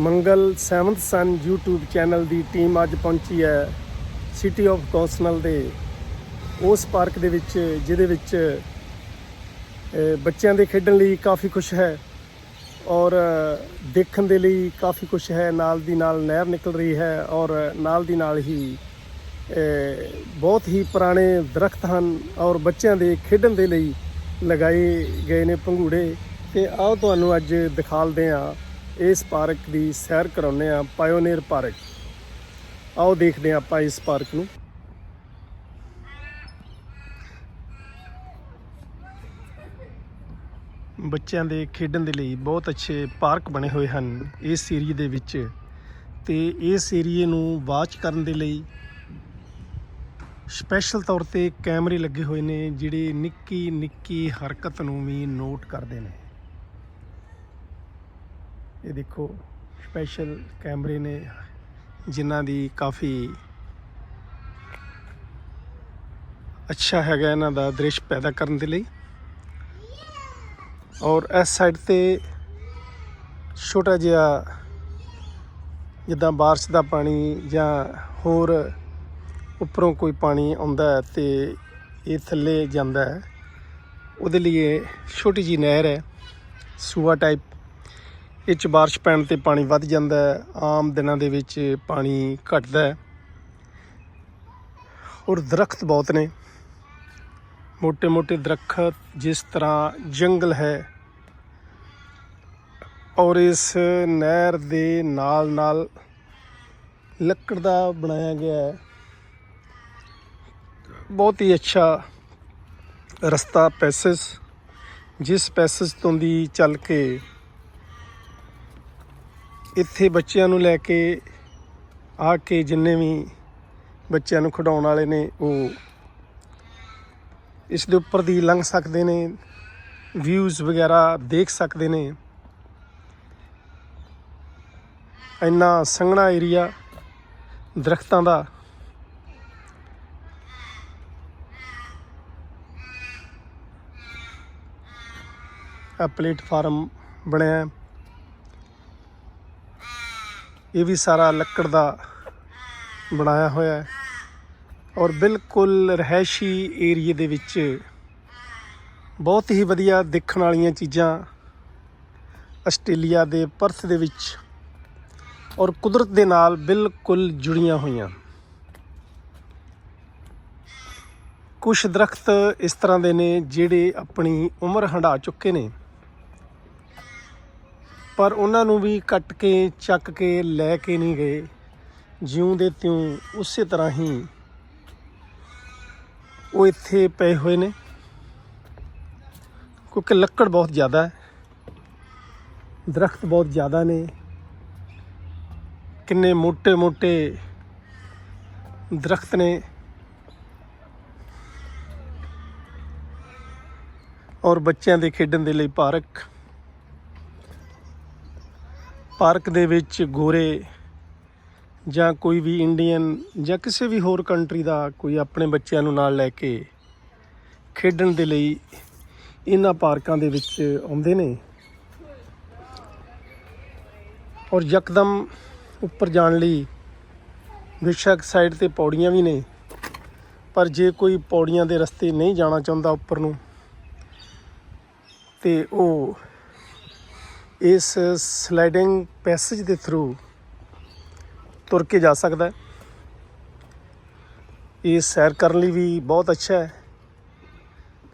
Mangal 7th sun YouTube channel ਦੀ team ਅੱਜ ਪਹੁੰਚੀ ਹੈ ਸਿਟੀ ਆਫ ਕੌਸਨਲ ਦੇ। ਉਸ ਪਾਰਕ ਦੇ ਵਿੱਚ, ਜਿਹਦੇ ਵਿੱਚ ਬੱਚਿਆਂ ਦੇ ਖੇਡਣ ਲਈ ਕਾਫੀ ਕੁਝ ਹੈ ਔਰ ਦੇਖਣ ਦੇ ਲਈ ਕਾਫੀ ਕੁਝ ਹੈ। ਨਾਲ ਦੀ ਨਾਲ ਨਹਿਰ ਨਿਕਲ ਰਹੀ ਹੈ ਔਰ ਨਾਲ ਦੀ ਨਾਲ ਹੀ ਬਹੁਤ ਹੀ ਪੁਰਾਣੇ ਦਰਖਤ ਹਨ ਔਰ ਬੱਚਿਆਂ ਦੇ ਖੇਡਣ ਦੇ ਲਈ ਲਗਾਏ ਗਏ ਨੇ ਪੰਘੂੜੇ ਤੇ ਆਓ ਤੁਹਾਨੂੰ ਅੱਜ ਦਿਖਾਲਦੇ ਹਾਂ ਇਸ ਪਾਰਕ ਦੀ ਸੈਰ ਕਰਾਉਂਦੇ ਆ ਪਾਇਓਨੀਅਰ ਪਾਰਕ ਆਓ ਦੇਖਦੇ ਆ ਆਪਾਂ ਇਸ ਪਾਰਕ ਨੂੰ। ਬੱਚਿਆਂ ਦੇ ਖੇਡਣ ਦੇ ਲਈ ਬਹੁਤ ਅੱਛੇ ਪਾਰਕ ਬਣੇ ਹੋਏ ਹਨ ਇਸ ਏਰੀਏ ਦੇ ਵਿੱਚ। ਤੇ ਇਸ ਏਰੀਏ ਨੂੰ ਵਾਚ ਕਰਨ ਦੇ ਲਈ ਸਪੈਸ਼ਲ ਤੌਰ ਤੇ ਕੈਮਰੇ ਲੱਗੇ ਹੋਏ ਨੇ, ਜਿਹੜੇ ਨਿੱਕੀ ਨਿੱਕੀ ਹਰਕਤ ਨੂੰ ਵੀ ਨੋਟ ਕਰਦੇ ਨੇ। ਇਹ ਦੇਖੋ ਸਪੈਸ਼ਲ ਕੈਮਰੇ ਨੇ ਜਿਨ੍ਹਾਂ ਦੀ ਕਾਫੀ ਅੱਛਾ ਹੈਗਾ ਇਹਨਾਂ ਦਾ ਦ੍ਰਿਸ਼ ਪੈਦਾ ਕਰਨ ਦੇ ਲਈ। ਔਰ ਇਸ ਸਾਈਡ ਤੇ ਛੋਟਾ ਜਿਹਾ ਜਿੱਦਾਂ ਬਾਰਿਸ਼ ਦਾ ਪਾਣੀ ਜਾਂ ਹੋਰ ਉੱਪਰੋਂ ਕੋਈ ਪਾਣੀ ਆਉਂਦਾ ਹੈ ਤੇ ਇਹ ਥੱਲੇ ਜਾਂਦਾ ਹੈ। ਉਹਦੇ ਲਈ ਇਹ ਛੋਟੀ ਜੀ ਨਹਿਰ ਹੈ, ਸੂਆ ਟਾਈਪ ਇਹ ਚ بارش ਪੈਣ ਤੇ ਪਾਣੀ ਵੱਧ ਜਾਂਦਾ ਹੈ, ਆਮ ਦਿਨਾਂ ਦੇ ਵਿੱਚ ਪਾਣੀ ਘਟਦਾ ਹੈ। ਔਰ ਦਰਖਤ ਬਹੁਤ ਨੇ। ਮੋٹے-ਮੋٹے ਦਰਖਤ ਜਿਸ ਤਰ੍ਹਾਂ ਜੰਗਲ ਹੈ, ਔਰ ਇਸ ਨਹਿਰ ਦੇ ਨਾਲ-ਨਾਲ ਲੱਕੜ ਦਾ ਬਣਾਇਆ ਗਿਆ ਹੈ। ਬਹੁਤ ਹੀ ਅੱਛਾ ਰਸਤਾ ਪੈਸਸ, ਜਿਸ ਪੈਸਸ ਤੋਂ ਦੀ ਚੱਲ ਕੇ ਇੱਥੇ ਬੱਚਿਆਂ ਨੂੰ ਲੈ ਕੇ ਆ ਕੇ ਜਿੰਨੇ ਵੀ ਬੱਚਿਆਂ ਨੂੰ ਖਿਡਾਉਣ ਵਾਲੇ ਨੇ, ਉਹ ਇਸ ਦੇ ਉੱਪਰ ਦੀ ਲੰਘ ਸਕਦੇ ਨੇ ਵਿਊਜ਼ ਵਗੈਰਾ ਦੇਖ ਸਕਦੇ ਨੇ। ਇੰਨਾ ਸੰਘਣਾ ਏਰੀਆ ਦਰਖਤਾਂ ਦਾ। ਆ ਪਲੇਟਫਾਰਮ ਬਣਿਆ ਇਹ ਵੀ ਸਾਰਾ ਲੱਕੜ ਦਾ ਬਣਾਇਆ ਹੋਇਆ ਹੈ। ਔਰ ਬਿਲਕੁਲ ਰਹਿਸ਼ੀ ਏਰੀਏ ਦੇ ਵਿੱਚ ਬਹੁਤ ਹੀ ਵਧੀਆ ਦੇਖਣ ਵਾਲੀਆਂ ਚੀਜ਼ਾਂ ਆਸਟ੍ਰੇਲੀਆ ਦੇ ਪਰਥ ਦੇ ਵਿੱਚ ਔਰ ਕੁਦਰਤ ਦੇ ਨਾਲ ਬਿਲਕੁਲ ਜੁੜੀਆਂ ਹੋਈਆਂ। ਕੁਝ ਦਰਖਤ ਇਸ ਤਰ੍ਹਾਂ ਦੇ ਨੇ ਜਿਹੜੇ ਆਪਣੀ ਉਮਰ ਹੰਡਾ ਚੁੱਕੇ ਨੇ। ਪਰ ਉਹਨਾਂ ਨੂੰ ਵੀ ਕੱਟ ਕੇ, ਚੱਕ ਕੇ ਲੈ ਕੇ ਨਹੀਂ ਗਏ। ਜਿਉਂ ਦੇ ਤਿਉਂ ਉਸੇ ਤਰ੍ਹਾਂ ਹੀ ਉਹ ਇੱਥੇ ਪਏ ਹੋਏ ਨੇ। ਕਿਉਂਕਿ ਲੱਕੜ ਬਹੁਤ ਜ਼ਿਆਦਾ ਹੈ। ਦਰਖਤ ਬਹੁਤ ਜ਼ਿਆਦਾ ਨੇ। ਕਿੰਨੇ ਮੋٹے-ਮੋٹے ਦਰਖਤ ਨੇ। ਔਰ ਬੱਚਿਆਂ ਦੇ ਖੇਡਣ ਦੇ ਲਈ ਪਾਰਕ। ਪਾਰਕ ਦੇ ਵਿੱਚ ਗੋਰੇ ਜਾਂ ਕੋਈ ਵੀ ਇੰਡੀਅਨ ਜਾਂ ਕਿਸੇ ਵੀ ਹੋਰ ਕੰਟਰੀ ਦਾ ਕੋਈ ਆਪਣੇ ਬੱਚਿਆਂ ਨੂੰ ਨਾਲ ਲੈ ਕੇ ਖੇਡਣ ਦੇ ਲਈ ਇਹਨਾਂ ਪਾਰਕਾਂ ਦੇ ਵਿੱਚ ਆਉਂਦੇ ਨੇ। ਔਰ ਯਕਦਮ ਉੱਪਰ ਜਾਣ ਲਈ ਬੇਸ਼ੱਕ ਸਾਈਡ ਤੇ ਪੌੜੀਆਂ ਵੀ ਨੇ। ਪਰ ਜੇ ਕੋਈ ਪੌੜੀਆਂ ਦੇ ਰਸਤੇ ਨਹੀਂ ਜਾਣਾ ਚਾਹੁੰਦਾ ਉੱਪਰ ਨੂੰ, ਤੇ ਉਹ ਇਸ ਸਲਾਈਡਿੰਗ ਪੈਸੇਜ ਦੇ ਥਰੂ ਤੁਰ ਕੇ ਜਾ ਸਕਦਾ ਹੈ। ਇਹ ਸੈਰ ਕਰਨ ਲਈ ਵੀ ਬਹੁਤ ਅੱਛਾ ਹੈ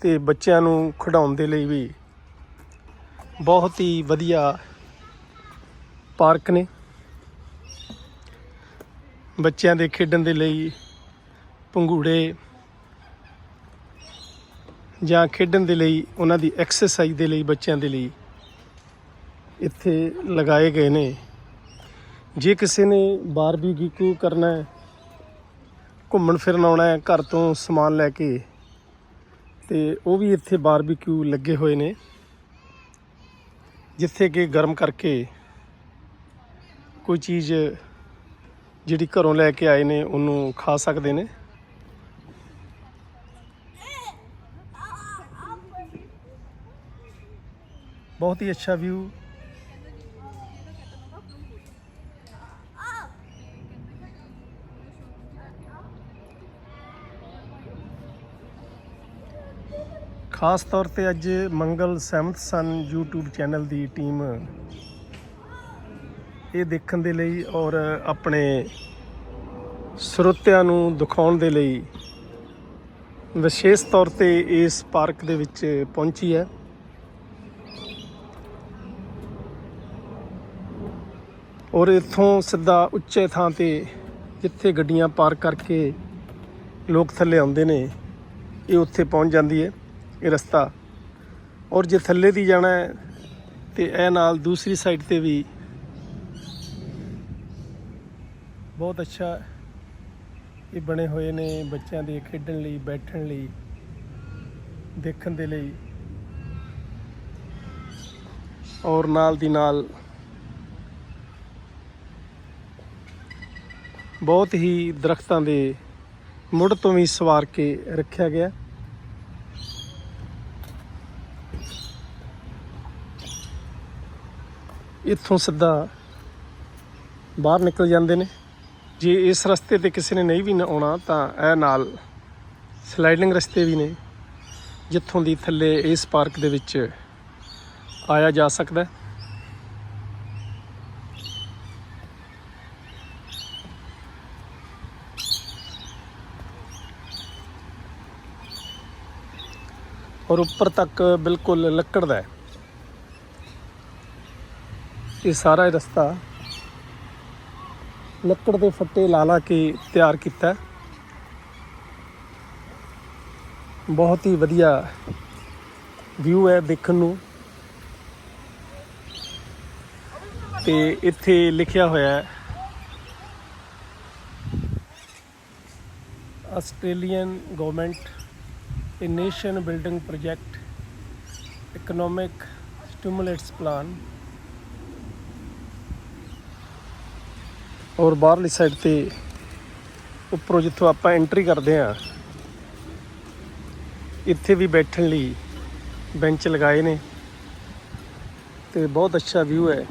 ਤੇ ਬੱਚਿਆਂ ਨੂੰ ਖਿਡਾਉਣ ਦੇ ਲਈ ਵੀ ਬਹੁਤ ਹੀ ਵਧੀਆ ਪਾਰਕ ਨੇ। ਬੱਚਿਆਂ ਦੇ ਖੇਡਣ ਦੇ ਲਈ ਪੰਘੂੜੇ ਜਾਂ ਖੇਡਣ ਦੇ ਲਈ ਉਹਨਾਂ ਦੀ ਐਕਸਰਸਾਈਜ਼ ਦੇ ਲਈ ਬੱਚਿਆਂ ਦੇ ਲਈ ਇੱਥੇ ਲਗਾਏ ਗਏ ਨੇ। ਜੇ ਕਿਸੇ ਨੇ ਬਾਰਬੀਕਿਊ ਕਰਨਾ ਹੈ, ਘੁੰਮਣ ਫਿਰਨ ਆਉਣਾ ਹੈ, ਘਰ ਤੋਂ ਸਮਾਨ ਲੈ ਕੇ, ਤੇ ਉਹ ਵੀ ਇੱਥੇ ਬਾਰਬੀਕਿਊ ਲੱਗੇ ਹੋਏ ਨੇ, ਜਿੱਥੇ ਕਿ ਗਰਮ ਕਰਕੇ ਕੋਈ ਚੀਜ਼ ਜਿਹੜੀ ਘਰੋਂ ਲੈ ਕੇ ਆਏ ਨੇ, ਉਹਨੂੰ ਖਾ ਸਕਦੇ ਨੇ। ਬਹੁਤ ਹੀ ਅੱਛਾ ਵਿਊ ਖਾਸ ਤੌਰ ਤੇ ਅੱਜ ਮੰਗਲ ਸਹਿਮਤ ਸਨ YouTube ਚੈਨਲ ਦੀ ਟੀਮ ਇਹ ਦੇਖਣ ਦੇ ਲਈ ਔਰ ਆਪਣੇ ਸਰੋਤਿਆਂ ਨੂੰ ਦਿਖਾਉਣ ਦੇ ਲਈ ਵਿਸ਼ੇਸ਼ ਤੌਰ ਤੇ ਇਸ ਪਾਰਕ ਦੇ ਵਿੱਚ ਪਹੁੰਚੀ ਹੈ। ਔਰ ਇੱਥੋਂ ਸਿੱਧਾ ਉੱਚੇ ਥਾਂ ਤੇ ਜਿੱਥੇ ਗੱਡੀਆਂ ਪਾਰਕ ਕਰਕੇ ਲੋਕ ਥੱਲੇ ਆਉਂਦੇ ਨੇ, ਇਹ ਉੱਥੇ ਪਹੁੰਚ ਜਾਂਦੀ ਹੈ। ਇਹ ਰਸਤਾ। ਔਰ ਜੇ ਥੱਲੇ ਦੀ ਜਾਣਾ ਹੈ, ਤੇ ਇਹ ਨਾਲ ਦੂਸਰੀ ਸਾਈਡ ਤੇ ਵੀ ਬਹੁਤ ਅੱਛਾ ਇਹ ਬਣੇ ਹੋਏ ਨੇ ਬੱਚਿਆਂ ਦੇ ਖੇਡਣ ਲਈ, ਬੈਠਣ ਲਈ, ਦੇਖਣ ਦੇ ਲਈ। ਔਰ ਨਾਲ ਦੀ ਨਾਲ ਬਹੁਤ ਹੀ ਦਰਖਤਾਂ ਦੇ ਮੁੱਢ ਤੋਂ ਵੀ ਸਵਾਰ ਕੇ ਰੱਖਿਆ ਗਿਆ। ਇੱਥੋਂ ਸਿੱਧਾ ਬਾਹਰ ਨਿਕਲ ਜਾਂਦੇ ਨੇ। ਜੇ ਇਸ ਰਸਤੇ ਤੇ ਕਿਸੇ ਨੇ ਨਹੀਂ ਵੀ ਨਾ ਆਉਣਾ, ਤਾਂ ਇਹ ਨਾਲ ਸਲਾਈਡਿੰਗ ਰਸਤੇ ਵੀ ਨੇ, ਜਿੱਥੋਂ ਦੀ ਥੱਲੇ ਇਸ ਪਾਰਕ ਦੇ ਵਿੱਚ ਆਇਆ ਜਾ ਸਕਦਾ ਹੈ। ਔਰ ਉੱਪਰ ਤੱਕ ਬਿਲਕੁਲ ਲੱਕੜ ਦਾ ਹੈ। ਇਹ ਸਾਰਾ ਰਸਤਾ ਲੱਕੜ ਦੇ ਫੱਟੇ ਲਾ ਲਾ ਕੇ ਤਿਆਰ ਕੀਤਾ। ਬਹੁਤ ਹੀ ਵਧੀਆ ਵਿਊ ਹੈ ਦੇਖਣ ਨੂੰ। ਤੇ ਇੱਥੇ ਲਿਖਿਆ ਹੋਇਆ ਹੈ, Australian government a nation building project economic stimulus plan ਔਰ ਬਾਹਰਲੀ ਸਾਈਡ ਤੇ ਉੱਪਰੋਂ ਜਿੱਥੋਂ ਆਪਾਂ ਐਂਟਰੀ ਕਰਦੇ ਆ ਇੱਥੇ ਵੀ ਬੈਠਣ ਲਈ ਬੈਂਚ ਲਗਾਏ ਨੇ ਤੇ ਬਹੁਤ ਅੱਛਾ ਵਿਊ ਹੈ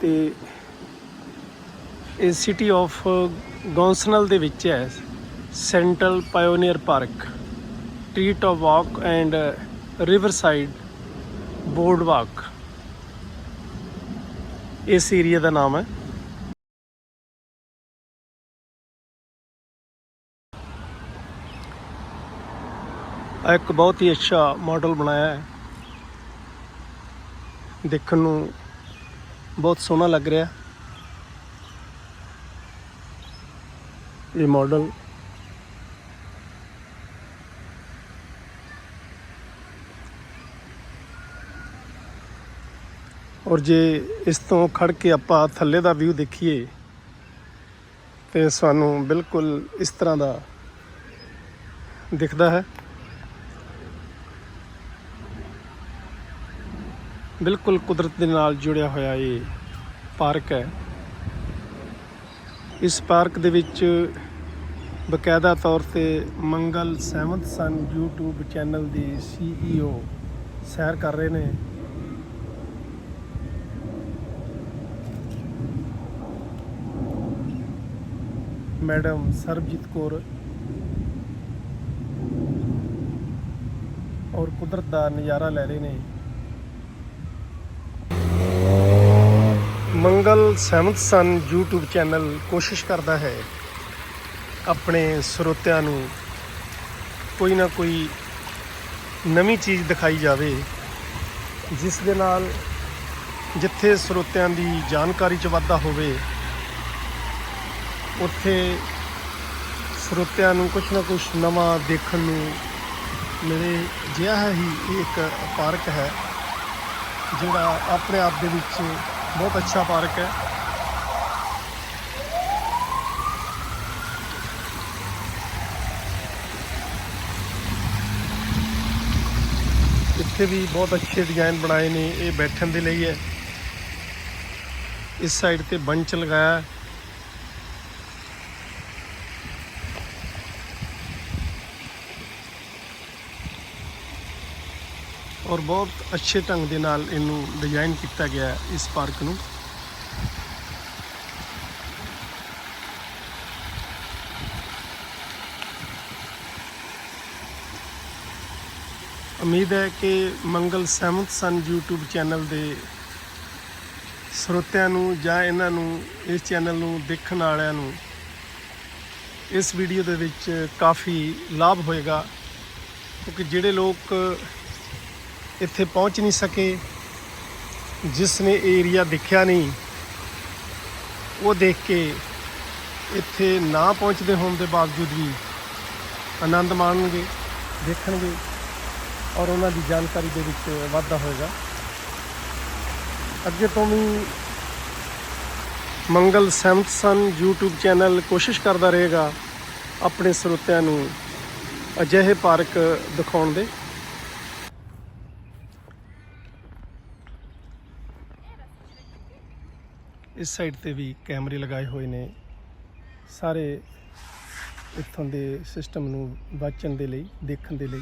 ਤੇ ਇਹ ਸਿਟੀ ਆਫ ਗੌਂਸਨਲ ਦੇ ਵਿੱਚ ਹੈ central pioneer park treetop walk and riverside boardwalk ਇਸ ਏਰੀਆ ਦਾ ਨਾਮ ਹੈ। ਇੱਕ ਬਹੁਤ ਹੀ ਅੱਛਾ ਮਾਡਲ ਬਣਾਇਆ ਹੈ। ਦੇਖਣ ਨੂੰ ਬਹੁਤ ਸੋਹਣਾ ਲੱਗ ਰਿਹਾ। ਇਹ ਮਾਡਲ ਔਰ ਜੇ ਇਸ ਤੋਂ ਖੜ ਕੇ ਆਪਾਂ ਥੱਲੇ ਦਾ ਵਿਊ ਦੇਖੀਏ, ਤੇ ਸਾਨੂੰ ਬਿਲਕੁਲ ਇਸ ਤਰ੍ਹਾਂ ਦਾ ਦਿਖਦਾ ਹੈ। ਬਿਲਕੁਲ ਕੁਦਰਤ ਦੇ ਨਾਲ ਜੁੜਿਆ ਹੋਇਆ ਇਹ ਪਾਰਕ ਹੈ। ਇਸ ਪਾਰਕ ਦੇ ਵਿੱਚ ਬਕਾਇਦਾ ਤੌਰ ਤੇ ਮੰਗਲ ਸਹਿਮਤ ਸਨ, YouTube ਚੈਨਲ ਦੇ CEO ਸੈਰ ਕਰ ਰਹੇ ਨੇ। ਮੈਡਮ ਸਰਬਜੀਤ ਕੌਰ ਔਰ ਕੁਦਰਤ ਦਾ ਨਜ਼ਾਰਾ ਲੈ ਰਹੇ ਨੇ। ਮੰਗਲ ਸਹਿਮਤ ਸਨ YouTube ਚੈਨਲ ਕੋਸ਼ਿਸ਼ ਕਰਦਾ ਹੈ ਆਪਣੇ ਸਰੋਤਿਆਂ ਨੂੰ ਕੋਈ ਨਾ ਕੋਈ ਨਵੀਂ ਚੀਜ਼ ਦਿਖਾਈ ਜਾਵੇ, ਜਿਸ ਦੇ ਨਾਲ ਜਿੱਥੇ ਸਰੋਤਿਆਂ ਦੀ ਜਾਣਕਾਰੀ 'ਚ ਵਾਧਾ ਹੋਵੇ, ਉੱਥੇ ਸਰੋਤਿਆਂ ਨੂੰ ਕੁਝ ਨਾ ਕੁਝ ਨਵਾਂ ਦੇਖਣ ਨੂੰ ਮਿਲੇ। ਜਿਹਾ ਹੀ ਇਹ ਇੱਕ ਪਾਰਕ ਹੈ, ਜਿਹੜਾ ਆਪਣੇ ਆਪ ਦੇ ਵਿੱਚ ਬਹੁਤ ਅੱਛਾ ਪਾਰਕ ਹੈ। ਇੱਥੇ ਵੀ ਬਹੁਤ ਅੱਛੇ ਡਿਜ਼ਾਈਨ ਬਣਾਏ ਨੇ, ਇਹ ਬੈਠਣ ਦੇ ਲਈ ਹੈ। ਇਸ ਸਾਈਡ ਤੇ ਬੰਚ ਲਗਾਇਆ। ਔਰ ਬਹੁਤ ਅੱਛੇ ਢੰਗ ਦੇ ਨਾਲ ਇਹਨੂੰ ਡਿਜ਼ਾਈਨ ਕੀਤਾ ਗਿਆ ਇਸ ਪਾਰਕ ਨੂੰ। ਉਮੀਦ ਹੈ ਕਿ Mangal seventh son YouTube channel ਦੇ ਸਰੋਤਿਆਂ ਨੂੰ ਜਾਂ ਇਹਨਾਂ ਨੂੰ ਇਸ ਚੈਨਲ ਨੂੰ ਦੇਖਣ ਵਾਲਿਆਂ ਨੂੰ ਇਸ ਵੀਡੀਓ ਦੇ ਵਿੱਚ ਕਾਫੀ ਲਾਭ ਹੋਏਗਾ, ਕਿਉਂਕਿ ਜਿਹੜੇ ਲੋਕ ਇੱਥੇ ਪਹੁੰਚ ਨਹੀਂ ਸਕੇ। ਜਿਸ ਨੇ ਏਰੀਆ ਦੇਖਿਆ ਨਹੀਂ, ਉਹ ਦੇਖ ਕੇ ਇੱਥੇ ਨਾ ਪਹੁੰਚਦੇ ਹੋਣ ਦੇ ਬਾਵਜੂਦ ਵੀ ਆਨੰਦ ਮਾਣਨਗੇ, ਦੇਖਣਗੇ ਔਰ ਉਹਨਾਂ ਦੀ ਜਾਣਕਾਰੀ ਦੇ ਵਿੱਚ ਵਾਧਾ ਹੋਏਗਾ। ਅੱਗੇ ਤੋਂ ਵੀ Mangal Samson son, YouTube channel ਕੋਸ਼ਿਸ਼ ਕਰਦਾ ਰਹੇਗਾ ਆਪਣੇ ਸਰੋਤਿਆਂ ਨੂੰ ਅਜਿਹੇ ਪਾਰਕ ਦਿਖਾਉਣ ਦੇ। ਇਸ ਸਾਈਡ ਤੇ ਵੀ ਕੈਮਰੇ ਲਗਾਏ ਹੋਏ ਨੇ। ਸਾਰੇ ਇੱਥੋਂ ਦੇ ਸਿਸਟਮ ਨੂੰ ਵਾਚਣ ਦੇ ਲਈ, ਦੇਖਣ ਦੇ ਲਈ।